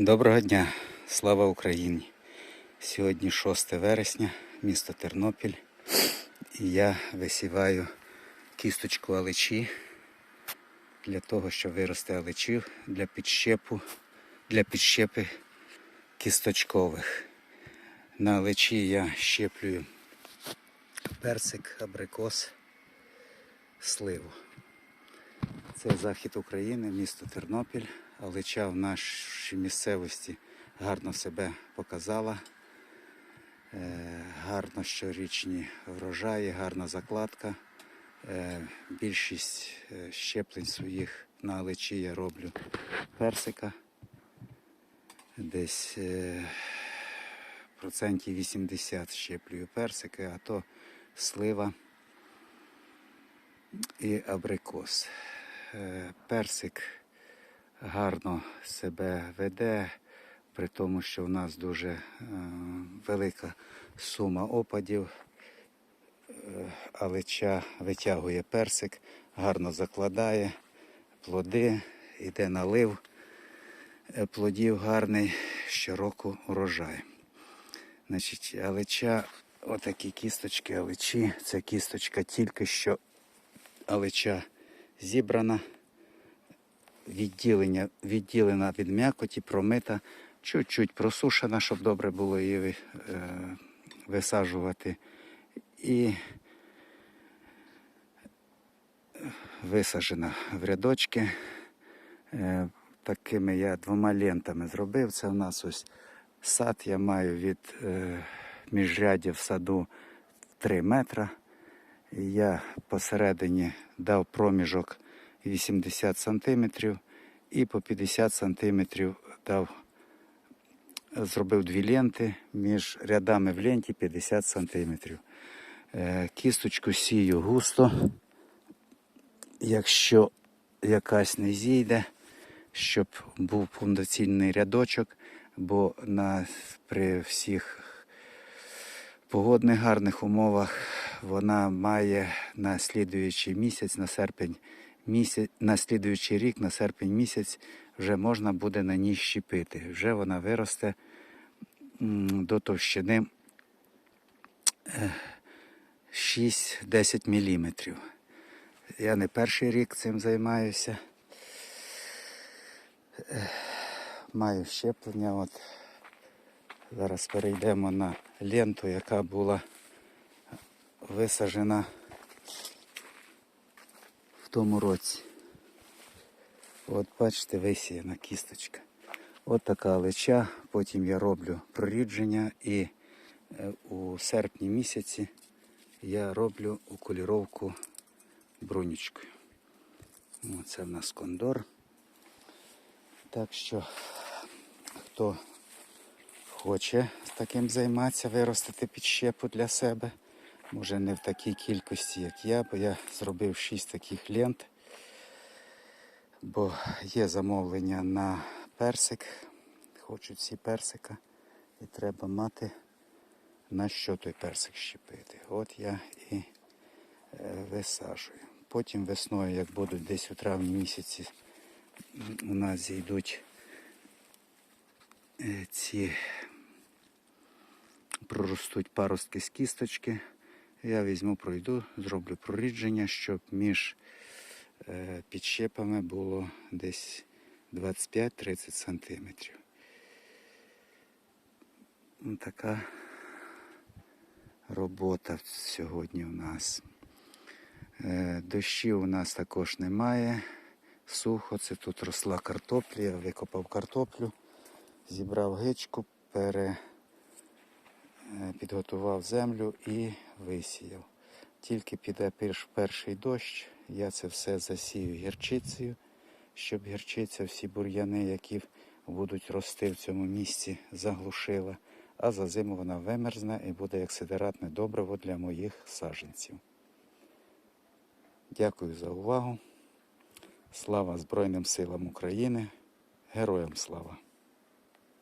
Доброго дня, слава Україні! Сьогодні 6 вересня, місто Тернопіль. І я висіваю кісточку алечі для того, щоб вирости алечів для підщепу, для підщепи кісточкових. На алечі я щеплюю персик, абрикос, сливу. Це захід України, місто Тернопіль. Алеча в нашій місцевості гарно себе показала. Е, Гарно щорічні врожаї, гарна закладка. Е, Більшість е, щеплень своїх на алечі я роблю персика. Десь процентів 80 щеплюю персики, а то слива і абрикос. Персик гарно себе веде, при тому, що в нас дуже е, велика сума опадів. Е, Алеча витягує персик, гарно закладає плоди, йде налив е, плодів гарний, щороку урожай. Значить, алеча, отакі кісточки алечі. Це кісточка тільки що алеча зібрана, відділення, відділена від м'якоті, промита, чуть-чуть просушена, щоб добре було її е, висаджувати. І висаджена в рядочки. Е, Такими я двома лентами зробив. Це в нас ось сад. Я маю від е, міжряддя саду 3 метра. Я посередині дав проміжок 80 сантиметрів і по 50 сантиметрів дав, зробив дві ленти між рядами в ленті 50 сантиметрів. Е, Кісточку сію густо, якщо якась не зійде, щоб був повноцінний рядочок, бо на, при всіх погодних гарних умовах вона має на слідуючий місяць, на серпень місяць, на слідуючий рік, на серпень місяць, вже можна буде на ній щепити. Вже вона виросте до товщини е, 6-10 міліметрів. Я не перший рік цим займаюся. Е, Маю щеплення. От. Зараз перейдемо на ленту, яка була висаджена в тому році. От бачите, висіяна кісточка. От така лича. Потім я роблю прорідження і е, у серпні місяці я роблю окуліровку брунічкою. Оце в нас кондор. Так що, хто хоче таким займатися, виростити підщепу для себе. Може не в такій кількості, як я, бо я зробив 6 таких лент. Бо є замовлення на персик. Хочуть всі персика. І треба мати на що той персик щепити. От я і е, висаджую. Потім весною, як будуть десь у травні місяці, у нас зійдуть е, ці проростуть паростки з кісточки. Я візьму, пройду, зроблю прорідження, щоб між е, підщепами було десь 25-30 сантиметрів. Така робота сьогодні у нас. Е, Дощів у нас також немає. Сухо, це тут росла картопля, я викопав картоплю, зібрав гичку, пере, підготував землю і висіяв. Тільки піде перший дощ, я це все засію гірчицею, щоб гірчиця всі бур'яни, які будуть рости в цьому місці, заглушила. А за зиму вона вимерзне і буде як сидератне добриво для моїх саджанців. Дякую за увагу. Слава Збройним силам України. Героям слава!